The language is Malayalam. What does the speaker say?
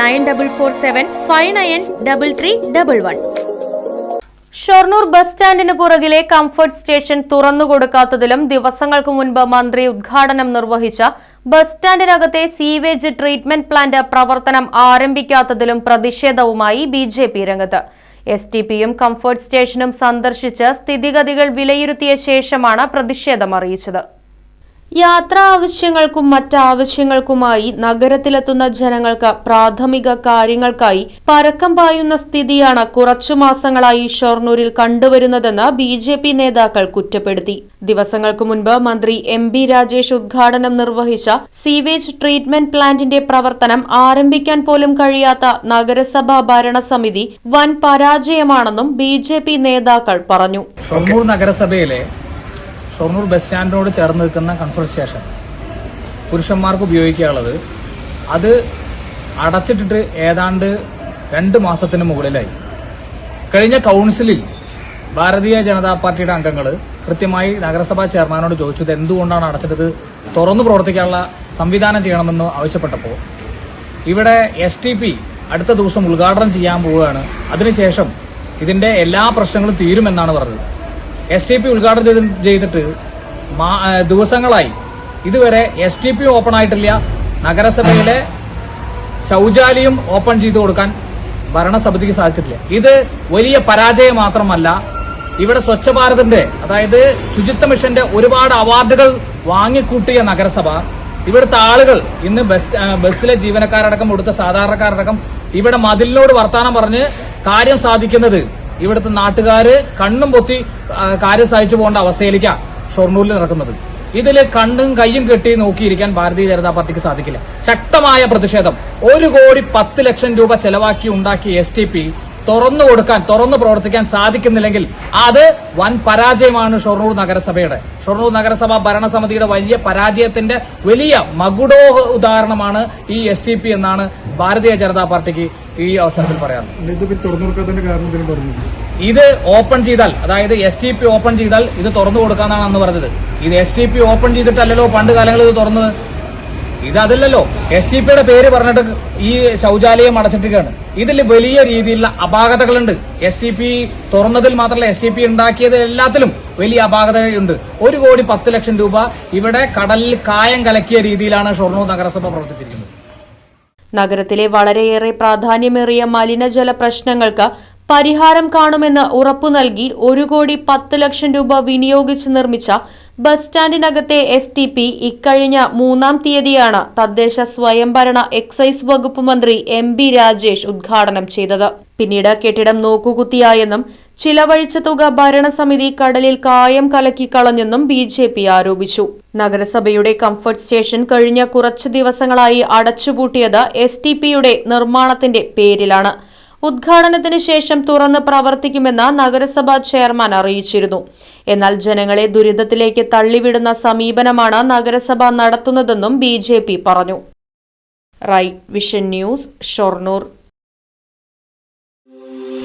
nine double four seven five nine double three double one. Shoranur bus സ്റ്റാൻഡിന് പുറകിലെ കംഫർട്ട് സ്റ്റേഷൻ തുറന്നുകൊടുക്കാത്തതിലും ദിവസങ്ങൾക്ക് മുൻപ് മന്ത്രി ഉദ്ഘാടനം നിർവഹിച്ച ബസ് സ്റ്റാൻഡിനകത്തെ സീവേജ് ട്രീറ്റ്മെന്റ് പ്ലാന്റ് പ്രവർത്തനം ആരംഭിക്കാത്തതിലും പ്രതിഷേധവുമായി ബി ജെ പി രംഗത്ത്. എസ് ടി പിയും കംഫർട്ട് സ്റ്റേഷനും സന്ദർശിച്ച് സ്ഥിതിഗതികൾ വിലയിരുത്തിയ ശേഷമാണ് പ്രതിഷേധം അറിയിച്ചത്. യാത്രാ ആവശ്യങ്ങൾക്കും മറ്റാവശ്യങ്ങൾക്കുമായി നഗരത്തിലെത്തുന്ന ജനങ്ങൾക്ക് പ്രാഥമിക കാര്യങ്ങൾക്കായി പരക്കം പായുന്ന സ്ഥിതിയാണ് കുറച്ചു മാസങ്ങളായി ഷൊർണൂരിൽ കണ്ടുവരുന്നതെന്ന് ബി ജെ പി നേതാക്കൾ കുറ്റപ്പെടുത്തി. ദിവസങ്ങൾക്ക് മുൻപ് മന്ത്രി എം ബി രാജേഷ് ഉദ്ഘാടനം നിർവഹിച്ച സീവേജ് ട്രീറ്റ്മെന്റ് പ്ലാന്റിന്റെ പ്രവർത്തനം ആരംഭിക്കാൻ പോലും കഴിയാത്ത നഗരസഭാ ഭരണസമിതി വൻ പരാജയമാണെന്നും ബി നേതാക്കൾ പറഞ്ഞു. നഗരസഭയിലെ ഷൊർണൂർ ബസ് സ്റ്റാൻഡിനോട് ചേർന്ന് നിൽക്കുന്ന കൺഫറൻസ് സ്റ്റേഷൻ പുരുഷന്മാർക്ക് ഉപയോഗിക്കാനുള്ളത്. അത് അടച്ചിട്ടിട്ട് ഏതാണ്ട് രണ്ട് മാസത്തിന് മുകളിലായി. കഴിഞ്ഞ കൗൺസിലിൽ ഭാരതീയ ജനതാ പാർട്ടിയുടെ അംഗങ്ങൾ കൃത്യമായി നഗരസഭാ ചെയർമാനോട് ചോദിച്ചത് എന്തുകൊണ്ടാണ് അടച്ചിട്ടത്? തുറന്നു പ്രവർത്തിക്കാനുള്ള സംവിധാനം ചെയ്യണമെന്ന് ആവശ്യപ്പെട്ടപ്പോൾ ഇവിടെ എസ് ടി പി അടുത്ത ദിവസം ഉദ്ഘാടനം ചെയ്യാൻ പോവുകയാണ്. അതിനുശേഷം ഇതിന്റെ എല്ലാ പ്രശ്നങ്ങളും തീരുമെന്നാണ് പറഞ്ഞത്. എസ് ടി പി ഉദ്ഘാടനം ചെയ്തിട്ട് ദിവസങ്ങളായി. ഇതുവരെ എസ് ടി പി ഓപ്പൺ ആയിട്ടില്ല. നഗരസഭയിലെ ശൗചാലയം ഓപ്പൺ ചെയ്തു കൊടുക്കാൻ ഭരണസമിതിക്ക് സാധിച്ചിട്ടില്ല. ഇത് വലിയ പരാജയം മാത്രമല്ല ഇവിടെ സ്വച്ഛ ഭാരതിന്റെ അതായത് ശുചിത്വ മിഷന്റെ ഒരുപാട് അവാർഡുകൾ വാങ്ങിക്കൂട്ടിയ നഗരസഭ ഇവിടുത്തെ ആളുകൾ ഇന്ന് ബസ് ബസ്സിലെ ജീവനക്കാരടക്കം ഇവിടുത്തെ സാധാരണക്കാരടക്കം ഇവിടെ മതിലിനോട് വർത്താനം പറഞ്ഞ് കാര്യം സാധിക്കുന്നത് ഇവിടുത്തെ നാട്ടുകാര് കണ്ണും പൊത്തി കാര്യം സഹിച്ചു പോകേണ്ട അവസ്ഥയിലേക്കാണ് ഷൊർണൂരിൽ നടക്കുന്നത്. ഇതിൽ കണ്ണും കൈയും കെട്ടി നോക്കിയിരിക്കാൻ ഭാരതീയ ജനതാ പാർട്ടിക്ക് സാധിക്കില്ല. ശക്തമായ പ്രതിഷേധം. ഒരു കോടി പത്ത് ലക്ഷം രൂപ ചെലവാക്കി ഉണ്ടാക്കിയ എസ് ടി പി തുറന്നു കൊടുക്കാൻ തുറന്നു പ്രവർത്തിക്കാൻ സാധിക്കുന്നില്ലെങ്കിൽ അത് വൻ പരാജയമാണ് ഷൊർണൂർ നഗരസഭയുടെ. ഷൊർണൂർ നഗരസഭാ ഭരണസമിതിയുടെ വലിയ പരാജയത്തിന്റെ വലിയ മകുടോ ഉദാഹരണമാണ് ഈ എസ് എന്നാണ് ഭാരതീയ ജനതാ പാർട്ടിക്ക് ഈ അവസരത്തിൽ പറയാം. ഇത് ഓപ്പൺ ചെയ്താൽ അതായത് എസ് ടി പി ഓപ്പൺ ചെയ്താൽ ഇത് തുറന്നു കൊടുക്കാന്നാണ് അന്ന് പറഞ്ഞത്. ഇത് എസ് ടി പി ഓപ്പൺ ചെയ്തിട്ടല്ലല്ലോ പണ്ട് കാലങ്ങളിൽ ഇത് തുറന്നത്? ഇത് അതല്ലല്ലോ. എസ് ടി പിയുടെ പേര് പറഞ്ഞിട്ട് ഈ ശൗചാലയം അടച്ചിട്ടിരിക്കുകയാണ്. ഇതിൽ വലിയ രീതിയിലുള്ള അപാകതകളുണ്ട്. എസ് ടി പി തുറന്നതിൽ മാത്രമല്ല എസ് ടി പി ഉണ്ടാക്കിയത് എല്ലാത്തിലും വലിയ അപാകതയുണ്ട്. ഒരു കോടി പത്ത് ലക്ഷം രൂപ ഇവിടെ കടലിൽ കായം കലക്കിയ രീതിയിലാണ് ഷൊർണൂർ നഗരസഭ പ്രവർത്തിച്ചിരിക്കുന്നത്. നഗരത്തിലെ വളരെയേറെ പ്രാധാന്യമേറിയ മലിനജല പ്രശ്നങ്ങൾക്ക് പരിഹാരം കാണുമെന്ന് ഉറപ്പു നൽകി ഒരു കോടി പത്ത് ലക്ഷം രൂപ വിനിയോഗിച്ച് നിർമ്മിച്ച ബസ് സ്റ്റാൻഡിനകത്തെ എസ് ടി പി ഇക്കഴിഞ്ഞ മൂന്നാം തീയതിയാണ് തദ്ദേശ സ്വയംഭരണ എക്സൈസ് വകുപ്പ് മന്ത്രി എം ബി രാജേഷ് ഉദ്ഘാടനം ചെയ്തത്. പിന്നീട് കെട്ടിടം നോക്കുകുത്തിയായെന്നും ചിലവഴിച്ച തുക ഭരണസമിതി കടലിൽ കായം കലക്കി കളഞ്ഞെന്നും ബി ജെ പി ആരോപിച്ചു. നഗരസഭയുടെ കംഫർട്ട് സ്റ്റേഷൻ കഴിഞ്ഞ കുറച്ചു ദിവസങ്ങളായി അടച്ചുപൂട്ടിയത് എസ് ടി പിയുടെ നിർമ്മാണത്തിന്റെ പേരിലാണ്. ഉദ്ഘാടനത്തിന് ശേഷം തുറന്ന് പ്രവർത്തിക്കുമെന്ന് നഗരസഭാ ചെയർമാൻ അറിയിച്ചിരുന്നു. എന്നാൽ ജനങ്ങളെ ദുരിതത്തിലേക്ക് തള്ളിവിടുന്ന സമീപനമാണ് നഗരസഭ നടത്തുന്നതെന്നും ബി പറഞ്ഞു. Right vision news Shoranur.